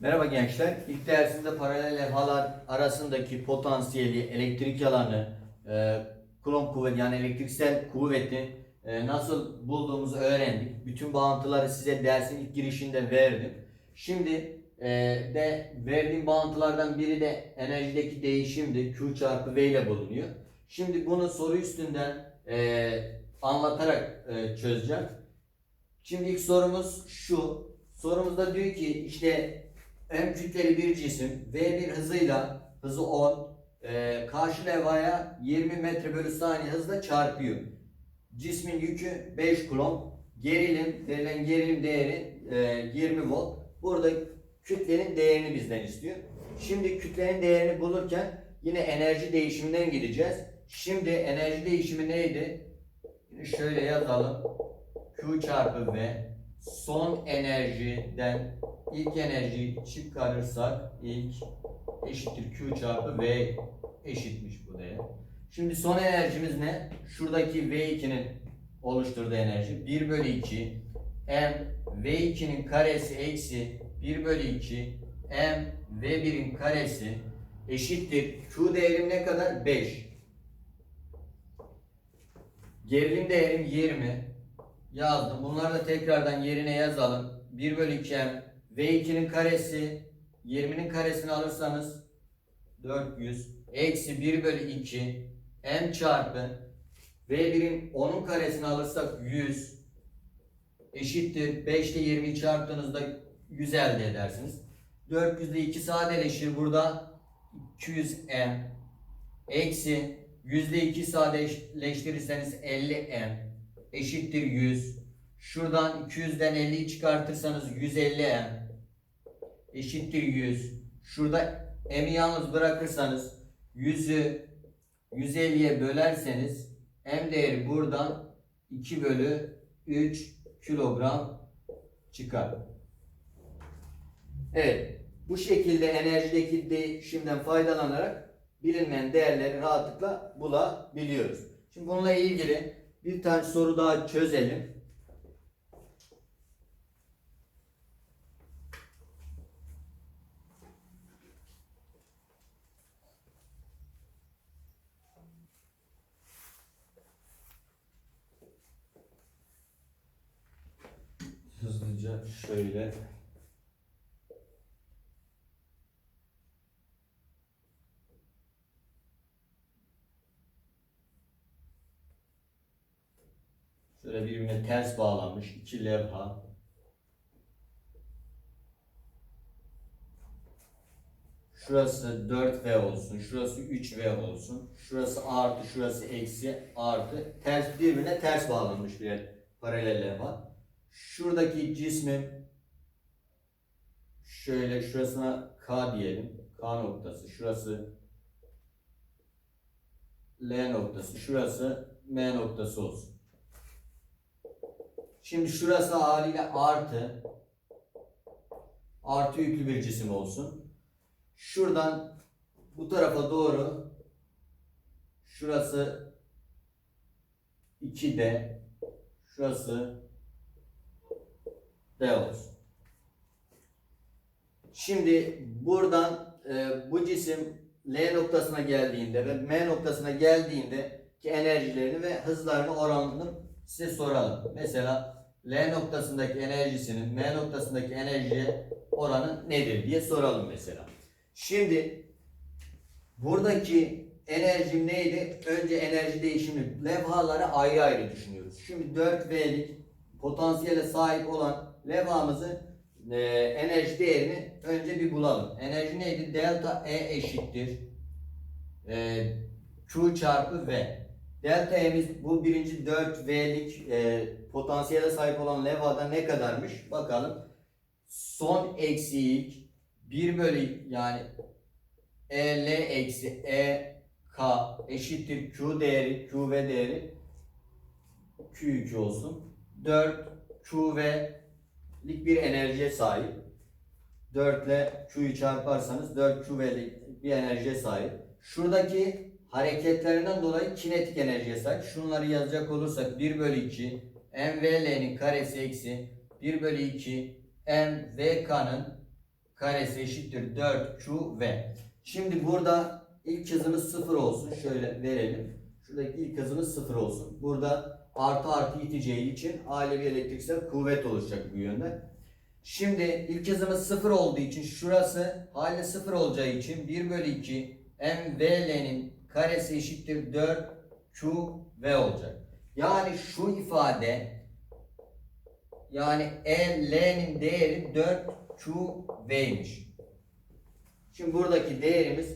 Merhaba gençler. İlk dersimizde paralel levhalar arasındaki potansiyeli, elektrik alanı, e, kulon kuvveti yani elektriksel kuvveti e, nasıl bulduğumuzu öğrendik. Bütün bağıntıları size dersin ilk girişinde verdim. Şimdi e, de verdiğim bağıntılardan biri de enerjideki değişimdi. Q çarpı V ile bulunuyor. Şimdi bunu soru üstünden e, anlatarak e, çözeceğim. Şimdi ilk sorumuz şu. Sorumuzda diyor ki işte M kütleli bir cisim V1 hızıyla hızı 10 e, karşı levhaya 20 metre bölü saniye hızla çarpıyor. Cismin yükü 5 kulon. Gerilim verilen gerilim değeri e, 20 volt. Burada kütlenin değerini bizden istiyor. Şimdi kütlenin değerini bulurken yine enerji değişiminden gideceğiz. Şimdi enerji değişimi neydi? Şöyle yazalım. Q çarpı V son enerjiden ilk enerjiyi çıkarırsak ilk eşittir Q çarpı V eşitmiş bu değer. Şimdi son enerjimiz ne? Şuradaki V2'nin oluşturduğu enerji 1 bölü 2 M V2'nin karesi eksi 1 bölü 2 M V1'in karesi eşittir Q değerim ne kadar? 5. Gerilim değerim 20 yazdım. Bunları da tekrardan yerine yazalım. 1 bölü 2 M. V2'nin karesi 20'nin karesini alırsanız 400 eksi 1 bölü 2 M çarpı V1'in 10'un karesini alırsak 100 eşittir. 5 ile 20'yi çarptığınızda 100 elde edersiniz. 400 ile 2 sadeleşir. Burada 200 M. Eksi 100 ile 2 sadeleştirirseniz 50 M eşittir 100. Şuradan 200'den 50'yi çıkartırsanız 150 M eşittir 100. Şurada M'i yalnız bırakırsanız 100'ü 150'ye bölerseniz M değeri buradan 2 bölü 3 kilogram çıkar. Evet. Bu şekilde enerjideki değişimden faydalanarak bilinmeyen değerleri rahatlıkla bulabiliyoruz. Şimdi bununla ilgili bir tane soru daha çözelim. Hızlıca şöyle Şöyle birbirine ters bağlanmış iki levha. Şurası 4V olsun, şurası 3V olsun. Şurası artı, şurası eksi, artı. Ters birbirine ters bağlanmış bir paralel levha. Şuradaki cismin şöyle şurasına K diyelim. K noktası. Şurası L noktası. Şurası M noktası olsun. Şimdi şurası haliyle artı artı yüklü bir cisim olsun. Şuradan bu tarafa doğru şurası 2D şurası D olsun. Şimdi buradan e, bu cisim L noktasına geldiğinde ve M noktasına geldiğinde ki enerjilerini ve hızlarını oranını size soralım. Mesela L noktasındaki enerjisinin M noktasındaki enerjiye oranı nedir diye soralım mesela. Şimdi buradaki enerjim neydi? Önce enerji değişimi levhaları ayrı ayrı düşünüyoruz. Şimdi 4V'lik potansiyele sahip olan levhamızı e, enerji değerini önce bir bulalım. Enerji neydi? Delta E eşittir. E, Q çarpı V. Delta E'miz bu birinci 4V'lik e, potansiyele sahip olan levhada ne kadarmış? Bakalım. Son eksi ilk 1 bölü yani EL eksi EK eşittir Q değeri, QV değeri Q2 olsun. 4 QV'lik bir enerjiye sahip. 4 ile Q'yu çarparsanız 4 QV'lik bir enerjiye sahip. Şuradaki hareketlerinden dolayı kinetik enerjiye sahip. Şunları yazacak olursak 1 bölü 2 MVL'nin karesi eksi 1 bölü 2 MVK'nın karesi eşittir 4QV. Şimdi burada ilk hızımız 0 olsun. Şöyle verelim. Şuradaki ilk hızımız 0 olsun. Burada artı artı iteceği için ailevi elektriksel kuvvet oluşacak bu yönde. Şimdi ilk hızımız 0 olduğu için şurası hali 0 olacağı için 1 bölü 2 MVL'nin karesi eşittir 4 QV olacak. Yani şu ifade yani EL'nin değeri 4 QV'ymiş. Şimdi buradaki değerimiz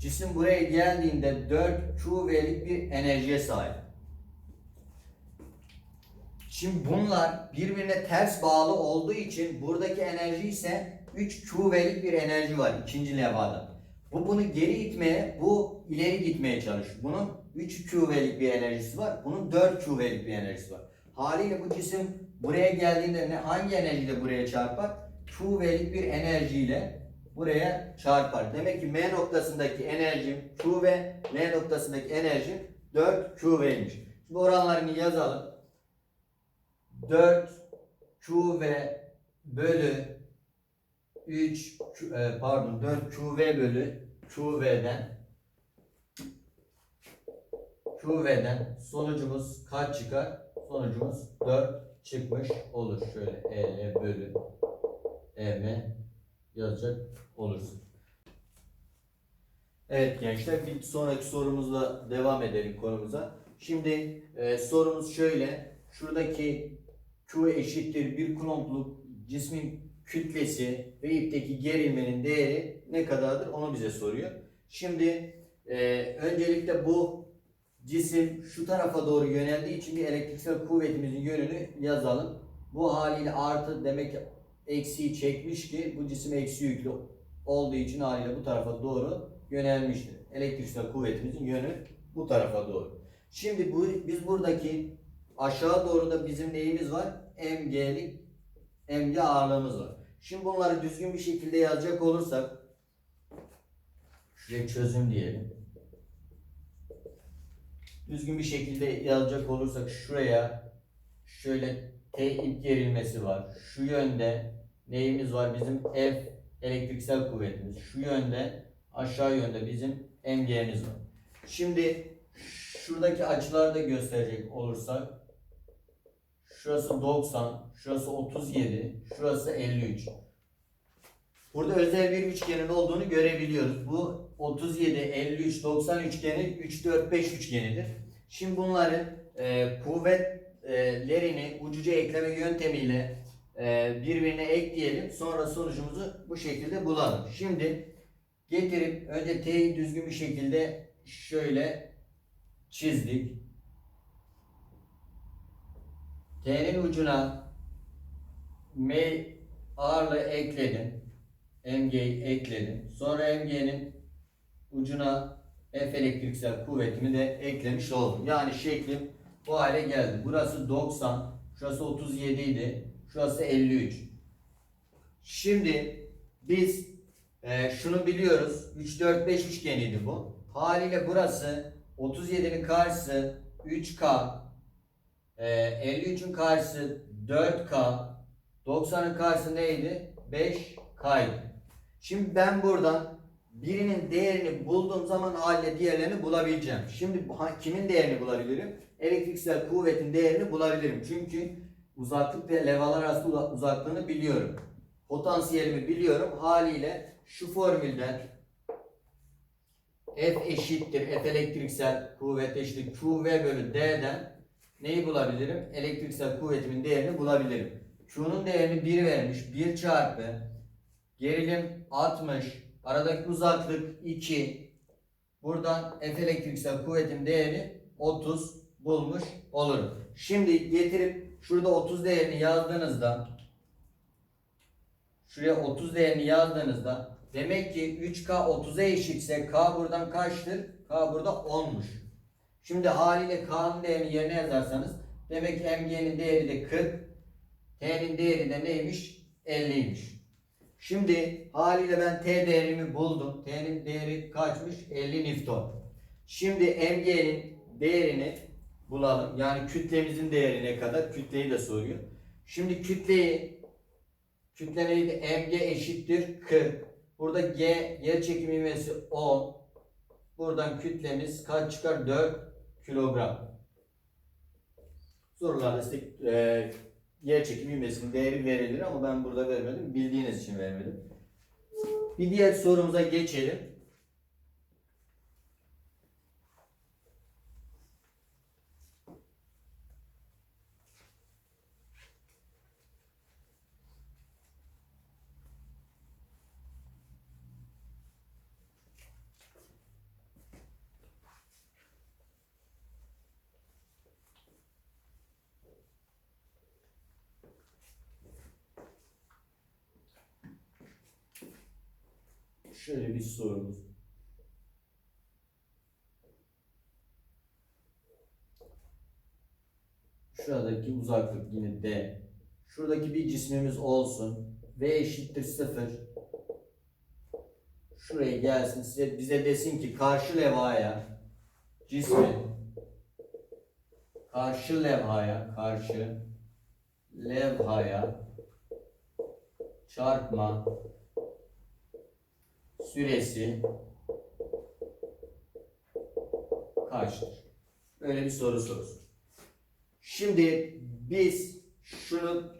cisim buraya geldiğinde 4 QV'lik bir enerjiye sahip. Şimdi bunlar birbirine ters bağlı olduğu için buradaki enerji ise 3 QV'lik bir enerji var ikinci levhada. Bu bunu geri itmeye, bu ileri gitmeye çalışıyor. Bunun 3 QV'lik bir enerjisi var, bunun 4 QV'lik bir enerjisi var. Haliyle bu cisim buraya geldiğinde ne hangi enerjiyle buraya çarpar? QV'lik bir enerjiyle buraya çarpar. Demek ki M noktasındaki enerjim QV, L noktasındaki enerjim 4 QV'ymiş. Şimdi oranlarını yazalım. 4 QV bölü 3 Q- e, pardon 4 QV bölü QV'den QV'den sonucumuz kaç çıkar? Sonucumuz 4 çıkmış olur. Şöyle EL bölü EM yazacak olursun. Evet gençler bir sonraki sorumuzla devam edelim konumuza. Şimdi e, sorumuz şöyle. Şuradaki Q eşittir bir kulompluk cismin kütlesi ve ipteki gerilmenin değeri ne kadardır onu bize soruyor. Şimdi e, öncelikle bu cisim şu tarafa doğru yöneldiği için bir elektriksel kuvvetimizin yönünü yazalım. Bu haliyle artı demek eksiği çekmiş ki bu cisim eksi yüklü olduğu için haliyle bu tarafa doğru yönelmiştir. Elektriksel kuvvetimizin yönü bu tarafa doğru. Şimdi bu, biz buradaki aşağı doğru da bizim neyimiz var? MG'lik MG ağırlığımız var. Şimdi bunları düzgün bir şekilde yazacak olursak şuraya çözüm diyelim. Düzgün bir şekilde yazacak olursak şuraya şöyle T ip gerilmesi var. Şu yönde neyimiz var? Bizim F elektriksel kuvvetimiz. Şu yönde aşağı yönde bizim MG'miz var. Şimdi şuradaki açıları da gösterecek olursak şurası 90, şurası 37, şurası 53. Burada özel bir üçgenin olduğunu görebiliyoruz. Bu 37, 53, 90 üçgeni 3, 4, 5 üçgenidir. Şimdi bunların e, kuvvetlerini ucuca ekleme yöntemiyle e, birbirine ekleyelim. Sonra sonucumuzu bu şekilde bulalım. Şimdi getirip önce T'yi düzgün bir şekilde şöyle çizdik. T'nin ucuna M ağırlığı ekledim. MG'yi ekledim. Sonra MG'nin ucuna F elektriksel kuvvetimi de eklemiş oldum. Yani şeklim bu hale geldi. Burası 90, şurası 37 idi, şurası 53. Şimdi biz e, şunu biliyoruz. 3, 4, 5 üçgeniydi bu. Haliyle burası 37'nin karşısı 3K, e, 53'ün karşısı 4K, 90'ın karşısı neydi? 5K'ydı. Şimdi ben buradan birinin değerini bulduğum zaman haliyle diğerlerini bulabileceğim. Şimdi kimin değerini bulabilirim? Elektriksel kuvvetin değerini bulabilirim. Çünkü uzaklık ve levhalar arası uza- uzaklığını biliyorum. Potansiyelimi biliyorum. Haliyle şu formülden F eşittir F elektriksel kuvvet eşittir QV bölü D'den neyi bulabilirim? Elektriksel kuvvetimin değerini bulabilirim. Q'nun değerini 1 vermiş. 1 çarpı gerilim 60 aradaki uzaklık 2 buradan F elektriksel kuvvetin değeri 30 bulmuş olurum. Şimdi getirip şurada 30 değerini yazdığınızda şuraya 30 değerini yazdığınızda demek ki 3K 30'a eşitse K buradan kaçtır? K burada 10'muş. Şimdi haliyle K'nın değerini yerine yazarsanız demek ki MG'nin değeri de 40 T'nin değeri de neymiş? 50'ymiş. Şimdi haliyle ben T değerimi buldum. T'nin değeri kaçmış? 50 Newton. Şimdi MG'nin değerini bulalım. Yani kütlemizin değeri ne kadar? Kütleyi de soruyor. Şimdi kütleyi Kütle neydi? mg eşittir 40. Burada g yer çekim ivmesi 10. Buradan kütlemiz kaç çıkar? 4 kilogram. Sorularda işte e, yer çekim ivmesinin değeri verilir ama ben burada vermedim. Bildiğiniz için vermedim. Bir diğer sorumuza geçelim. Şöyle bir sorumuz. Şuradaki uzaklık yine D. Şuradaki bir cismimiz olsun. V eşittir 0. Şuraya gelsin size bize desin ki karşı levhaya cismi karşı levhaya karşı levhaya çarpma süresi kaçtır? Böyle bir soru sorusu. Şimdi biz şunu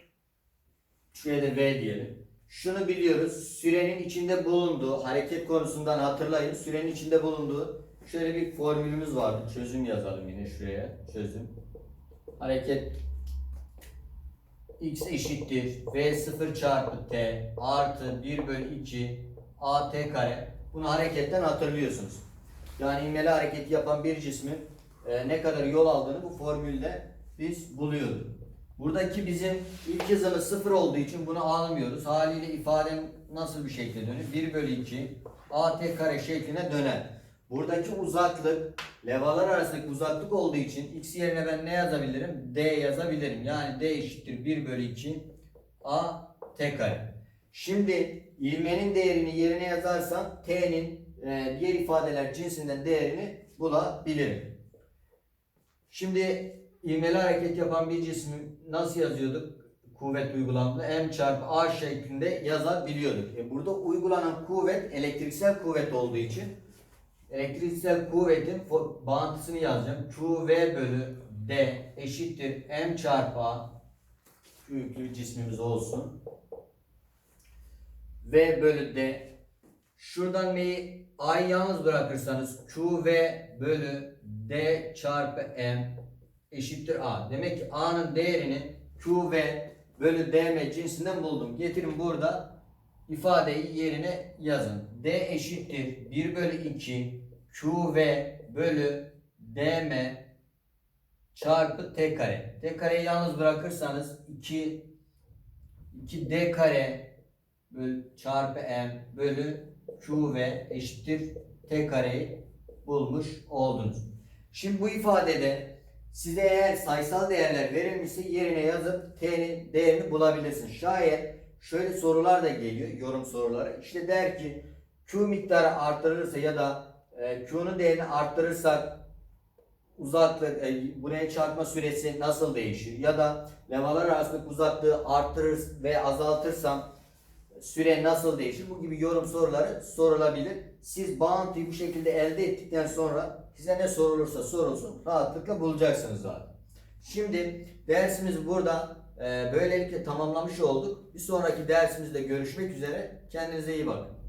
şuraya da V diyelim. Şunu biliyoruz. Sürenin içinde bulunduğu hareket konusundan hatırlayın. Sürenin içinde bulunduğu şöyle bir formülümüz vardı. Çözüm yazalım yine şuraya. Çözüm. Hareket x eşittir v0 çarpı t artı 1 bölü 2 at kare. Bunu hareketten hatırlıyorsunuz. Yani inmeli hareketi yapan bir cismin e, ne kadar yol aldığını bu formülde biz buluyorduk. Buradaki bizim ilk hızımız sıfır olduğu için bunu almıyoruz. Haliyle ifadem nasıl bir şekilde dönüyor? 1 bölü 2 at kare şekline döner. Buradaki uzaklık levhalar arasındaki uzaklık olduğu için x yerine ben ne yazabilirim? D yazabilirim. Yani D eşittir 1 bölü 2 a t kare. Şimdi ivmenin değerini yerine yazarsam t'nin e, diğer ifadeler cinsinden değerini bulabilirim. Şimdi ivmeli hareket yapan bir cismi nasıl yazıyorduk? Kuvvet uygulandığında m çarpı a şeklinde yazabiliyorduk. E burada uygulanan kuvvet elektriksel kuvvet olduğu için elektriksel kuvvetin bağıntısını yazacağım. QV bölü D eşittir m çarpı a şu yüklü cismimiz olsun. V bölü D şuradan M'yi A'yı yalnız bırakırsanız QV bölü D çarpı M eşittir A. Demek ki A'nın değerini QV bölü DM cinsinden buldum. Getirin burada ifadeyi yerine yazın. D eşittir 1 bölü 2 QV bölü DM çarpı T kare. T kareyi yalnız bırakırsanız 2 2D kare bölü çarpı M bölü QV eşittir T kareyi bulmuş oldunuz. Şimdi bu ifadede size eğer sayısal değerler verilmişse yerine yazıp T'nin değerini bulabilirsin. Şayet şöyle sorular da geliyor, yorum soruları. İşte der ki Q miktarı arttırılırsa ya da e, Q'nun değerini arttırırsak uzaklık, e, buraya çarpma süresi nasıl değişir? Ya da levhalar arasındaki uzaklığı arttırır ve azaltırsam süre nasıl değişir? Bu gibi yorum soruları sorulabilir. Siz bağıntıyı bu şekilde elde ettikten sonra size ne sorulursa sorulsun rahatlıkla bulacaksınız zaten. Şimdi dersimiz burada e, böylelikle tamamlamış olduk. Bir sonraki dersimizde görüşmek üzere. Kendinize iyi bakın.